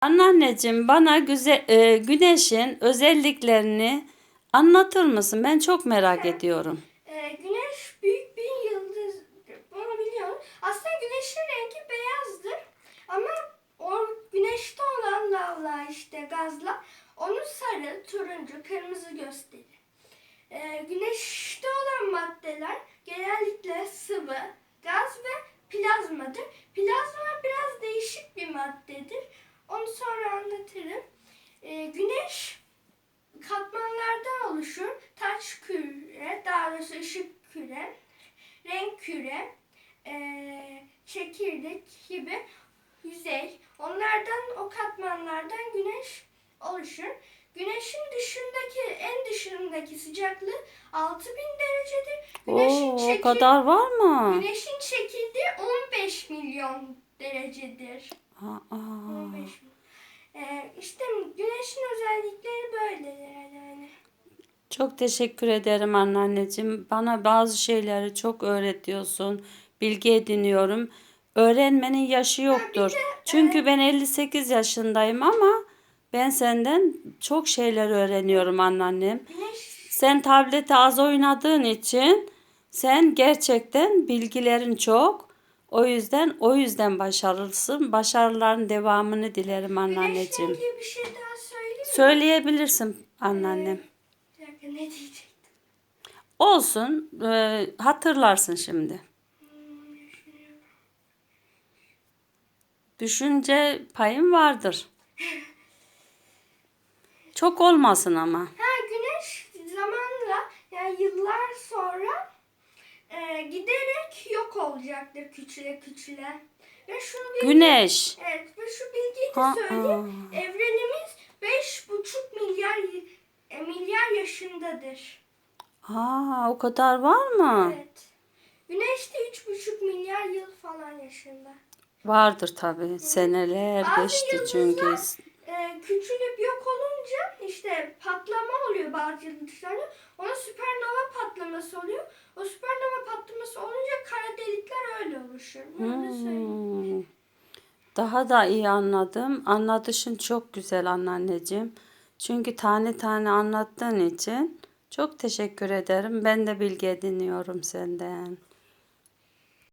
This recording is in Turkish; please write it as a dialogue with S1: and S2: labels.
S1: Anneanneciğim bana güze, e, güneşin özelliklerini anlatır mısın? Ben çok merak ediyorum.
S2: Ee, güneş büyük bir yıldız. Bunu biliyorum. Aslında güneşin rengi beyazdır. Ama o güneşte olan lavlar işte gazlar onu sarı, turuncu, kırmızı gösterir. Ee, güneşte olan maddeler genellikle sıvı, gaz ve plazmadır. Plazma biraz değişik bir maddedir. Onu sonra anlatırım. Ee, güneş katmanlardan oluşur. Taş küre, daha doğrusu ışık küre, renk küre, eee, çekirdek gibi yüzey. Onlardan, o katmanlardan güneş oluşur. Güneşin dışındaki, en dışındaki sıcaklığı 6000 derecedir. Güneşin,
S1: Oo, o
S2: çekil-
S1: kadar var mı?
S2: güneşin çekildiği 15 milyon derecedir.
S1: Aa,
S2: 15 milyon. Ee, işte güneşin özellikleri böyledir yani.
S1: Çok teşekkür ederim anneanneciğim. Bana bazı şeyleri çok öğretiyorsun. Bilgi ediniyorum. Öğrenmenin yaşı yoktur. Çünkü ben 58 yaşındayım ama ben senden çok şeyler öğreniyorum anneannem. Sen tablete az oynadığın için sen gerçekten bilgilerin çok. O yüzden o yüzden başarılısın. Başarıların devamını dilerim anneanneciğim.
S2: Bir şey daha söyleyeyim mi?
S1: Söyleyebilirsin anneannem.
S2: Dakika ne diyecektim?
S1: Olsun. e, hatırlarsın şimdi. Düşünce payın vardır. Çok olmasın ama.
S2: Ha güneş zamanla yani yıllar sonra e, giderek yok olacaktır küçüle küçüle. Ve şunu bilgi,
S1: Güneş.
S2: Evet ve şu bilgiyi de
S1: Aa.
S2: söyleyeyim. Evrenimiz 5,5 milyar milyar yaşındadır.
S1: Aa, o kadar var mı?
S2: Evet. Güneş de 3,5 milyar yıl falan yaşında.
S1: Vardır tabii. Seneler
S2: Bazı
S1: geçti çünkü.
S2: e, küçülüp yok olunca işte patlama oluyor bazı yıldızlarda. Ona süpernova patlaması oluyor. O süpernova patlaması olunca kara delikler öyle oluşur. Bunu da söyleyeyim.
S1: Hmm. Daha da iyi anladım. Anlatışın çok güzel anneanneciğim. Çünkü tane tane anlattığın için çok teşekkür ederim. Ben de bilgi ediniyorum senden.